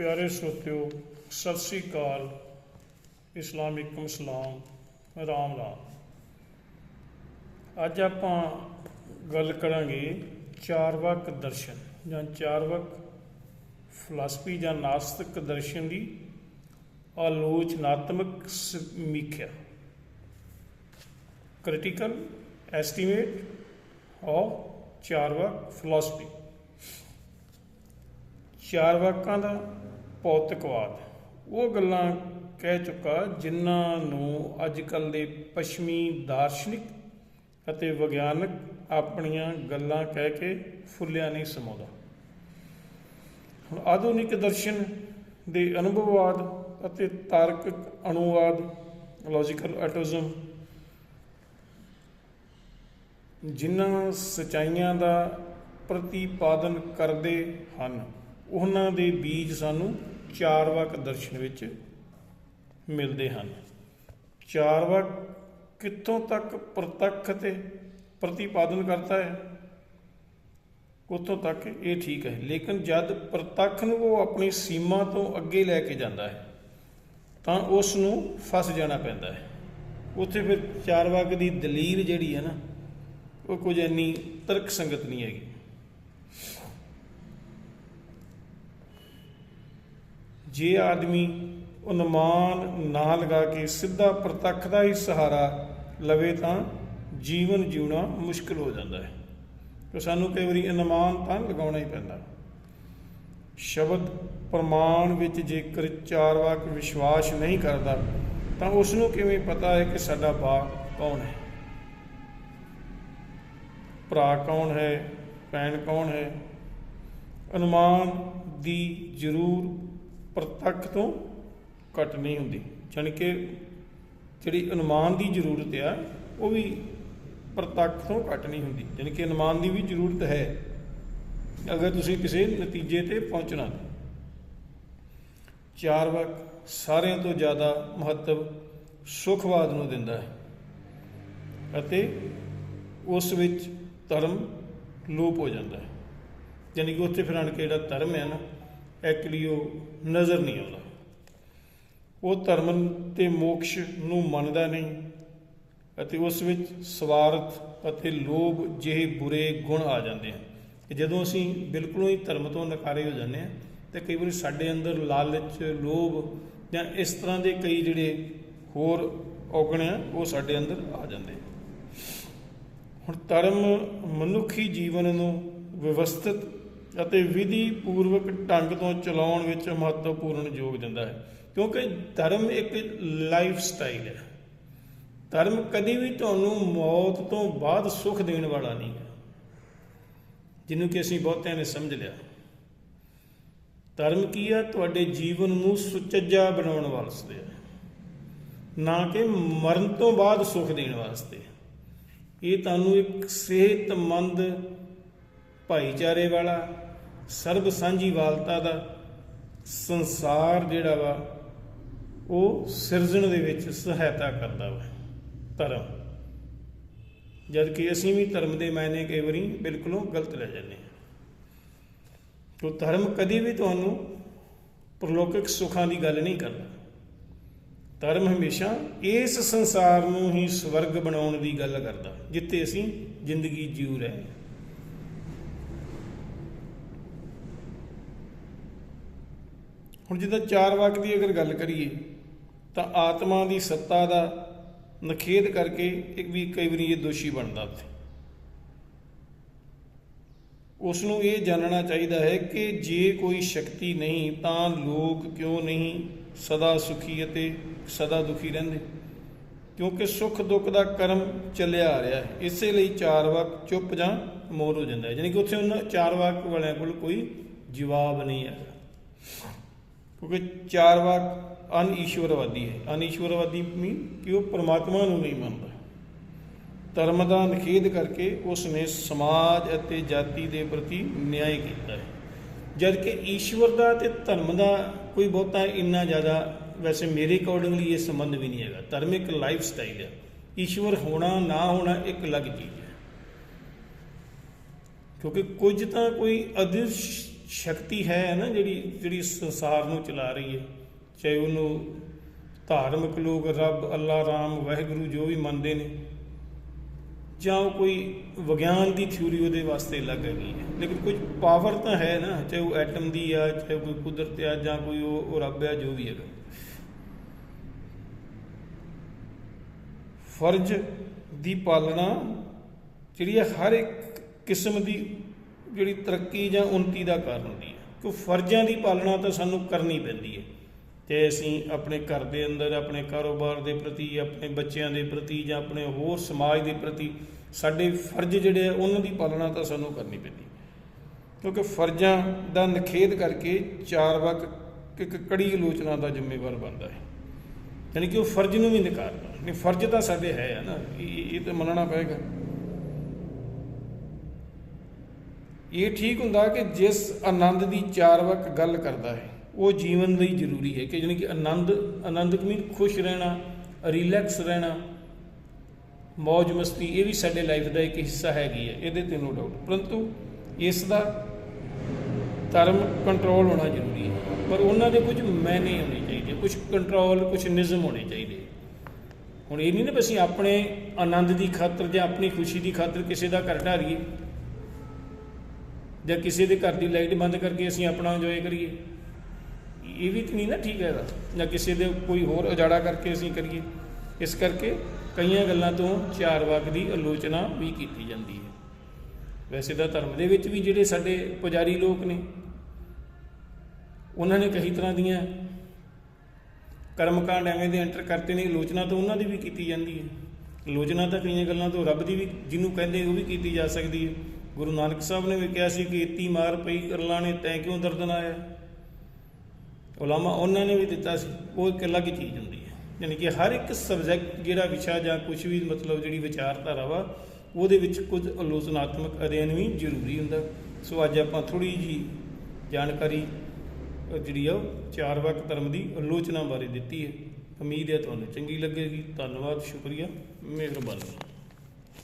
ਪਿਆਰੇ ਸਰੋਤਿਓ ਸਤਿ ਸ੍ਰੀ ਅਕਾਲ। ਇਸਲਾਮਿਕਮ ਸਲਾਮ ਰਾਮ ਰਾਮ। ਅੱਜ ਆਪਾਂ ਗੱਲ ਕਰਾਂਗੇ ਚਾਰਵਾਕ ਦਰਸ਼ਨ ਜਾਂ ਚਾਰਵਾਕ ਫਿਲਾਸਫੀ ਜਾਂ ਨਾਸਤਿਕ ਦਰਸ਼ਨ ਦੀ ਆਲੋਚਨਾਤਮਕ ਸਮੀਖਿਆ। Critical estimate of Charvaka philosophy. ਚਾਰ ਵਾਕਾਂ ਦਾ ਭੌਤਿਕਵਾਦ। ਉਹ ਗੱਲਾਂ ਕਹਿ ਚੁੱਕਾ ਜਿਨ੍ਹਾਂ ਨੂੰ ਅੱਜ ਕੱਲ ਦੇ ਪੱਛਮੀ ਦਾਰਸ਼ਨਿਕ ਅਤੇ ਵਿਗਿਆਨਕ ਆਪਣੀਆਂ ਗੱਲਾਂ ਕਹਿ ਕੇ ਫੁੱਲਿਆ ਨਹੀਂ ਸਮਾਉਂਦਾ। ਹੁਣ ਆਧੁਨਿਕ ਦਰਸ਼ਨ ਦੇ ਅਨੁਭਵਵਾਦ ਅਤੇ ਤਾਰਕਿਕ ਅਣੂਵਾਦ ਲੌਜੀਕਲ ਐਟੋਜ਼ਮ ਜਿਨ੍ਹਾਂ ਸਚਾਈਆਂ ਦਾ ਪ੍ਰਤੀਪਾਦਨ ਕਰਦੇ ਹਨ। ਉਹਨਾਂ ਦੇ ਬੀਜ ਸਾਨੂੰ ਚਾਰਵਾਕ ਦਰਸ਼ਨ ਵਿੱਚ ਮਿਲਦੇ ਹਨ। ਚਾਰਵਾਕ ਕਿੱਥੋਂ ਤੱਕ ਪ੍ਰਤੱਖ ਤੇ ਪ੍ਰਤੀਪਾਦਨ ਕਰਦਾ ਹੈ? ਉੱਥੋਂ ਤੱਕ ਇਹ ਠੀਕ ਹੈ। ਲੇਕਿਨ ਜਦ ਪ੍ਰਤੱਖ ਨੂੰ ਉਹ ਆਪਣੀ ਸੀਮਾ ਤੋਂ ਅੱਗੇ ਲੈ ਕੇ ਜਾਂਦਾ ਹੈ, ਤਾਂ ਉਸ ਨੂੰ ਫਸ ਜਾਣਾ ਪੈਂਦਾ ਹੈ। ਉੱਥੇ ਫਿਰ ਚਾਰਵਾਕ ਦੀ ਦਲੀਲ ਜਿਹੜੀ ਹੈ ਨਾ, ਉਹ ਕੁਝ ਇੰਨੀ ਤਰਕ ਸੰਗਤ ਨਹੀਂ ਹੈਗੀ। ਜੇ ਆਦਮੀ ਅਨੁਮਾਨ ਨਾ ਲਗਾ ਕੇ ਸਿੱਧਾ ਪ੍ਰਤੱਖ ਦਾ ਹੀ ਸਹਾਰਾ ਲਵੇ ਤਾਂ ਜੀਵਨ ਜਿਉਣਾ ਮੁਸ਼ਕਲ ਹੋ ਜਾਂਦਾ ਹੈ। ਤੇ ਸਾਨੂੰ ਕਈ ਵਾਰੀ ਅਨੁਮਾਨ ਤਾਂ ਲਗਾਉਣਾ ਹੀ ਪੈਂਦਾ। ਸ਼ਬਦ ਪ੍ਰਮਾਣ ਵਿੱਚ ਜੇਕਰ ਚਾਰ ਵਾਕ ਵਿਸ਼ਵਾਸ ਨਹੀਂ ਕਰਦਾ, ਤਾਂ ਉਸ ਨੂੰ ਕਿਵੇਂ ਪਤਾ ਹੈ ਕਿ ਸਾਡਾ ਬਾਪ ਕੌਣ ਹੈ? ਭਰਾ ਕੌਣ ਹੈ? ਭੈਣ ਕੌਣ ਹੈ? ਅਨੁਮਾਨ ਦੀ ਜ਼ਰੂਰ ਪ੍ਰਤੱਖ ਤੋਂ ਘੱਟ ਨਹੀਂ ਹੁੰਦੀ। ਜਾਣੀ ਕਿ ਜਿਹੜੀ ਅਨੁਮਾਨ ਦੀ ਜ਼ਰੂਰਤ ਆ, ਉਹ ਵੀ ਪ੍ਰਤੱਖ ਤੋਂ ਘੱਟ ਨਹੀਂ ਹੁੰਦੀ। ਜਾਣੀ ਕਿ ਅਨੁਮਾਨ ਦੀ ਵੀ ਜ਼ਰੂਰਤ ਹੈ, ਅਗਰ ਤੁਸੀਂ ਕਿਸੇ ਨਤੀਜੇ ਤੇ ਪਹੁੰਚਣਾ। ਚਾਰ ਵਕ ਸਾਰਿਆਂ ਤੋਂ ਜ਼ਿਆਦਾ ਮਹੱਤਵ ਸੁਖਵਾਦ ਨੂੰ ਦਿੰਦਾ ਹੈ ਅਤੇ ਉਸ ਵਿੱਚ ਧਰਮ ਲੋਪ ਹੋ ਜਾਂਦਾ ਹੈ। ਯਾਨੀ ਕਿ ਉੱਥੇ ਫਿਰ ਆਣ ਕੇ ਜਿਹੜਾ ਧਰਮ ਹੈ ਨਾ। ਐਕਚੁਅਲੀ ਉਹ ਨਜ਼ਰ ਨਹੀਂ ਆਉਂਦਾ। ਉਹ ਧਰਮ ਤੇ ਮੋਕਸ਼ ਨੂੰ ਮੰਨਦਾ ਨਹੀਂ ਅਤੇ ਉਸ ਵਿੱਚ ਸਵਾਰਥ ਅਤੇ ਲੋਭ ਜਿਹੇ ਬੁਰੇ ਗੁਣ ਆ ਜਾਂਦੇ ਹਨ। ਕਿ ਜਦੋਂ ਅਸੀਂ ਬਿਲਕੁਲ ਹੀ ਧਰਮ ਤੋਂ ਨਕਾਰੇ ਹੋ ਜਾਂਦੇ ਹਾਂ, ਤੇ ਕਈ ਵਾਰੀ ਸਾਡੇ ਅੰਦਰ ਲਾਲਚ, ਲੋਭ ਜਾਂ ਇਸ ਤਰ੍ਹਾਂ ਦੇ ਕਈ ਜਿਹੜੇ ਹੋਰ ਔਗਣ ਆ, ਉਹ ਸਾਡੇ ਅੰਦਰ ਆ ਜਾਂਦੇ ਹੁਣ ਧਰਮ ਮਨੁੱਖੀ ਜੀਵਨ ਨੂੰ ਵਿਵਸਥਿਤ ਅਤੇ ਵਿਧੀ ਪੂਰਵਕ ਢੰਗ ਤੋਂ ਚਲਾਉਣ ਵਿੱਚ ਮਹੱਤਵਪੂਰਨ ਯੋਗ ਦਿੰਦਾ ਹੈ। ਕਿਉਂਕਿ ਧਰਮ ਇੱਕ ਲਾਈਫ ਸਟਾਈਲ ਹੈ। ਧਰਮ ਕਦੀ ਵੀ ਤੁਹਾਨੂੰ ਮੌਤ ਤੋਂ ਬਾਅਦ ਸੁੱਖ ਦੇਣ ਵਾਲਾ ਨਹੀਂ ਹੈ। ਜਿਹਨੂੰ ਕਿ ਅਸੀਂ ਬਹੁਤਿਆਂ ਨੇ ਸਮਝ ਲਿਆ। ਧਰਮ ਕੀ ਆ? ਤੁਹਾਡੇ ਜੀਵਨ ਨੂੰ ਸੁਚੱਜਾ ਬਣਾਉਣ ਵਾਸਤੇ ਨਾ ਕਿ ਮਰਨ ਤੋਂ ਬਾਅਦ ਸੁੱਖ ਦੇਣ ਵਾਸਤੇ। ਇਹ ਤੁਹਾਨੂੰ ਇੱਕ ਸਿਹਤਮੰਦ ਭਾਈਚਾਰੇ ਵਾਲਾ, ਸਰਬ ਸਾਂਝੀਵਾਲਤਾ ਦਾ ਸੰਸਾਰ ਜਿਹੜਾ ਵਾ, ਉਹ ਸਿਰਜਣ ਦੇ ਵਿੱਚ ਸਹਾਇਤਾ ਕਰਦਾ ਵਾ, ਧਰਮ। ਜਦ ਕਿ ਅਸੀਂ ਵੀ ਧਰਮ ਦੇ ਮਾਇਨੇ ਕਈ ਵਾਰੀ ਬਿਲਕੁਲੋਂ ਗਲਤ ਲੈ ਜਾਂਦੇ ਹਾਂ। ਤੋ ਧਰਮ ਕਦੀ ਵੀ ਤੁਹਾਨੂੰ ਪ੍ਰਲੋਕਿਕ ਸੁੱਖਾਂ ਦੀ ਗੱਲ ਨਹੀਂ ਕਰਦਾ। ਧਰਮ ਹਮੇਸ਼ਾ ਇਸ ਸੰਸਾਰ ਨੂੰ ਹੀ ਸਵਰਗ ਬਣਾਉਣ ਦੀ ਗੱਲ ਕਰਦਾ, ਜਿੱਥੇ ਅਸੀਂ ਜ਼ਿੰਦਗੀ ਜੀਉ ਰਹੇ ਹਾਂ। ਹੁਣ ਜਿੱਦਾਂ ਚਾਰ ਵਾਕ ਦੀ ਅਗਰ ਗੱਲ ਕਰੀਏ, ਤਾਂ ਆਤਮਾ ਦੀ ਸੱਤਾ ਦਾ ਨਖੇਦ ਕਰਕੇ ਇੱਕ ਵੀ ਕਈ ਵਾਰੀ ਇਹ ਦੋਸ਼ੀ ਬਣਦਾ ਉੱਥੇ। ਉਸ ਨੂੰ ਇਹ ਜਾਣਨਾ ਚਾਹੀਦਾ ਹੈ ਕਿ ਜੇ ਕੋਈ ਸ਼ਕਤੀ ਨਹੀਂ, ਤਾਂ ਲੋਕ ਕਿਉਂ ਨਹੀਂ ਸਦਾ ਸੁਖੀ ਅਤੇ ਸਦਾ ਦੁਖੀ ਰਹਿੰਦੇ? ਕਿਉਂਕਿ ਸੁੱਖ ਦੁੱਖ ਦਾ ਕਰਮ ਚੱਲਿਆ ਆ ਰਿਹਾ ਹੈ। ਇਸੇ ਲਈ ਚਾਰ ਵਾਕ ਚੁੱਪ ਜਾਂ ਮੋਰ ਹੋ ਜਾਂਦਾ ਹੈ। ਯਾਨੀ ਕਿ ਉੱਥੇ ਉਹਨਾਂ ਚਾਰ ਵਾਕ ਵਾਲਿਆਂ ਕੋਲ ਕੋਈ ਜਵਾਬ ਨਹੀਂ ਹੈ ਕਿਉਂਕਿ ਚਾਰ ਵਾਰ ਅਨਈਸ਼ਵਰਵਾਦੀ ਹੈ। ਅਨਈਸ਼ਵਰਵਾਦੀ ਮੀਨ ਕਿ ਉਹ ਪਰਮਾਤਮਾ ਨੂੰ ਨਹੀਂ ਮੰਨਦਾ। ਧਰਮ ਦਾ ਨਿਖੇਧ ਕਰਕੇ ਉਸ ਨੇ ਸਮਾਜ ਅਤੇ ਜਾਤੀ ਦੇ ਪ੍ਰਤੀ ਨਿਆਂ ਕੀਤਾ ਹੈ। ਜਦ ਕਿ ਈਸ਼ਵਰ ਦਾ ਤੇ ਧਰਮ ਦਾ ਕੋਈ ਬਹੁਤਾ ਇੰਨਾ ਜ਼ਿਆਦਾ ਵੈਸੇ ਮੇਰੇ ਅਕੋਰਡਿੰਗਲੀ ਇਹ ਸੰਬੰਧ ਵੀ ਨਹੀਂ ਹੈਗਾ। ਧਰਮ ਇੱਕ ਲਾਈਫ ਸਟਾਈਲ ਹੈ ਈਸ਼ਵਰ ਹੋਣਾ, ਨਾ ਹੋਣਾ ਇੱਕ ਅਲੱਗ ਚੀਜ਼ ਹੈ। ਕਿਉਂਕਿ ਕੁਝ ਤਾਂ ਕੋਈ ਅਦ੍ਰਿਸ਼ ਸ਼ਕਤੀ ਹੈ ਨਾ ਜਿਹੜੀ ਜਿਹੜੀ ਸੰਸਾਰ ਨੂੰ ਚਲਾ ਰਹੀ ਹੈ। ਚਾਹੇ ਉਹਨੂੰ ਧਾਰਮਿਕ ਲੋਕ ਰੱਬ ਅੱਲਾ ਰਾਮ, ਵਾਹਿਗੁਰੂ ਜੋ ਵੀ ਮੰਨਦੇ ਨੇ, ਜਾਂ ਉਹ ਕੋਈ ਵਿਗਿਆਨ ਦੀ ਥਿਊਰੀ ਉਹਦੇ ਵਾਸਤੇ ਲੱਗ ਗਈ ਹੈ। ਲੇਕਿਨ ਕੁਝ ਪਾਵਰ ਤਾਂ ਹੈ ਨਾ, ਚਾਹੇ ਉਹ ਐਟਮ ਦੀ ਆ, ਚਾਹੇ ਕੋਈ ਕੁਦਰਤ ਆ, ਜਾਂ ਕੋਈ ਉਹ ਉਹ ਰੱਬ ਆ, ਜੋ ਵੀ ਹੈਗਾ। ਫਰਜ਼ ਦੀ ਪਾਲਣਾ ਜਿਹੜੀ ਹੈ ਹਰ ਇੱਕ ਕਿਸਮ ਦੀ ਜਿਹੜੀ ਤਰੱਕੀ ਜਾਂ ਉન્નਤੀ ਦਾ ਕਾਰਨ ਹੁੰਦੀ ਹੈ। ਕਿ ਫਰਜ਼ਾਂ ਦੀ ਪਾਲਣਾ ਤਾਂ ਸਾਨੂੰ ਕਰਨੀ ਪੈਂਦੀ ਹੈ। ਤੇ ਅਸੀਂ ਆਪਣੇ ਘਰ ਦੇ ਅੰਦਰ, ਆਪਣੇ ਕਾਰੋਬਾਰ ਦੇ ਪ੍ਰਤੀ, ਆਪਣੇ ਬੱਚਿਆਂ ਦੇ ਪ੍ਰਤੀ ਜਾਂ ਆਪਣੇ ਹੋਰ ਸਮਾਜ ਦੇ ਪ੍ਰਤੀ ਸਾਡੇ ਫਰਜ਼ ਜਿਹੜੇ ਆ, ਉਹਨਾਂ ਦੀ ਪਾਲਣਾ ਤਾਂ ਸਾਨੂੰ ਕਰਨੀ ਪੈਂਦੀ ਕਿਉਂਕਿ ਫਰਜ਼ਾਂ ਦਾ ਨਖੇਧ ਕਰਕੇ ਚਾਰ ਵਕ ਇੱਕ ਕੜੀ ਆਲੋਚਨਾ ਦਾ ਜ਼ਿੰਮੇਵਾਰ ਬਣਦਾ ਹੈ। ਯਾਨੀ ਕਿ ਉਹ ਫਰਜ਼ ਨੂੰ ਵੀ ਨਕਾਰਦਾ ਨਹੀਂ, ਫਰਜ਼ ਤਾਂ ਸਾਡੇ ਹੈ ਆ ਨਾ। ਇਹ ਇਹ ਤਾਂ ਮੰਨਣਾ ਪਏਗਾ। ਇਹ ਠੀਕ ਹੁੰਦਾ ਕਿ ਜਿਸ ਆਨੰਦ ਦੀ ਚਾਰ ਵਕ ਗੱਲ ਕਰਦਾ ਹੈ, ਉਹ ਜੀਵਨ ਲਈ ਜ਼ਰੂਰੀ ਹੈ ਕਿ ਜਾਣੀ ਕਿ ਆਨੰਦ ਆਨੰਦ ਕਮੀਨ ਖੁਸ਼ ਰਹਿਣਾ ਰਿਲੈਕਸ ਰਹਿਣਾ ਮौज ਮਸਤੀ, ਇਹ ਵੀ ਸਾਡੇ ਲਾਈਫ ਦਾ ਇੱਕ ਹਿੱਸਾ ਹੈਗੀ ਹੈ, ਇਹਦੇ ਤੇ ਨੋ ਡਾਊਟ ਪਰੰਤੂ ਇਸ ਦਾ ਧਰਮ ਕੰਟਰੋਲ ਹੋਣਾ ਜ਼ਰੂਰੀ ਹੈ, ਪਰ ਉਹਨਾਂ ਦੇ ਕੁਝ ਮੈਨੇ ਹੋਣੇ ਚਾਹੀਦੇ, ਕੁਝ ਕੰਟਰੋਲ ਕੁਝ ਨਿਯਮ ਹੋਣੇ ਚਾਹੀਦੇ। ਹੁਣ ਇਹ ਨਹੀਂ ਨਾ ਵੀ ਅਸੀਂ ਆਪਣੇ ਆਨੰਦ ਦੀ ਖਾਤਰ ਜਾਂ ਆਪਣੀ ਖੁਸ਼ੀ ਦੀ ਖਾਤਰ ਕਿਸੇ ਦਾ ਘਰ ਢਾਰੀਏ ਜਾਂ ਕਿਸੇ ਦੇ ਘਰ ਦੀ ਲਾਈਟ ਬੰਦ ਕਰਕੇ ਅਸੀਂ ਆਪਣਾ ਇੰਜੋਏ ਕਰੀਏ। ਇਹ ਵੀ ਤਾਂ ਨਹੀਂ ਨਾ ਠੀਕ ਹੈਗਾ। ਜਾਂ ਕਿਸੇ ਦੇ ਕੋਈ ਹੋਰ ਉਜਾੜਾ ਕਰਕੇ ਅਸੀਂ ਕਰੀਏ। ਇਸ ਕਰਕੇ ਕਈਆਂ ਗੱਲਾਂ ਤੋਂ ਚਾਰ ਵਾਕ ਦੀ ਆਲੋਚਨਾ ਵੀ ਕੀਤੀ ਜਾਂਦੀ ਹੈ। ਵੈਸੇ ਤਾਂ ਧਰਮ ਦੇ ਵਿੱਚ ਵੀ ਜਿਹੜੇ ਸਾਡੇ ਪੁਜਾਰੀ ਲੋਕ ਨੇ, ਉਹਨਾਂ ਨੇ ਕਈ ਤਰ੍ਹਾਂ ਦੀਆਂ ਕਰਮਕਾਂਡ ਐਵੇਂ ਦੇ ਐਂਟਰ ਕਰਤੇ ਨੇ, ਆਲੋਚਨਾ ਤਾਂ ਉਹਨਾਂ ਦੀ ਵੀ ਕੀਤੀ ਜਾਂਦੀ ਹੈ। ਆਲੋਚਨਾ ਤਾਂ ਕਈਆਂ ਗੱਲਾਂ ਤੋਂ ਰੱਬ ਦੀ ਵੀ, ਜਿਹਨੂੰ ਕਹਿੰਦੇ ਉਹ ਵੀ ਕੀਤੀ ਜਾ ਸਕਦੀ ਹੈ। ਗੁਰੂ ਨਾਨਕ ਸਾਹਿਬ ਨੇ ਵੀ ਕਿਹਾ ਸੀ ਕਿ ਇਤੀ ਮਾਰ ਪਈ ਕਰਲਾ ਨੇ ਕਿਉਂ ਦਰਦ ਆਇਆ? ਉਲਾਮਾ ਉਹਨਾਂ ਨੇ ਵੀ ਦਿੱਤਾ ਸੀ, ਉਹ ਇੱਕ ਅਲੱਗ ਚੀਜ਼ ਹੁੰਦੀ ਹੈ। ਯਾਨੀ ਕਿ ਹਰ ਇੱਕ ਸਬਜੈਕਟ ਜਿਹੜਾ ਵਿਸ਼ਾ ਜਾਂ ਕੁਝ ਵੀ ਮਤਲਬ ਜਿਹੜੀ ਵਿਚਾਰਧਾਰਾ ਵਾ, ਉਹਦੇ ਵਿੱਚ ਕੁਝ ਆਲੋਚਨਾਤਮਕ ਅਧਿਐਨ ਵੀ ਜ਼ਰੂਰੀ ਹੁੰਦਾ। ਸੋ ਅੱਜ ਆਪਾਂ ਥੋੜੀ ਜੀ ਜਾਣਕਾਰੀ ਜਿਹੜੀ ਆ ਉਹ ਚਾਰ ਵਕ ਧਰਮ ਦੀ ਆਲੋਚਨਾ ਬਾਰੇ ਦਿੱਤੀ ਹੈ। ਉਮੀਦ ਹੈ ਤੁਹਾਨੂੰ ਚੰਗੀ ਲੱਗੇਗੀ। ਧੰਨਵਾਦ, ਸ਼ੁਕਰੀਆ। ਮਿਹਰਬਾਨੀ।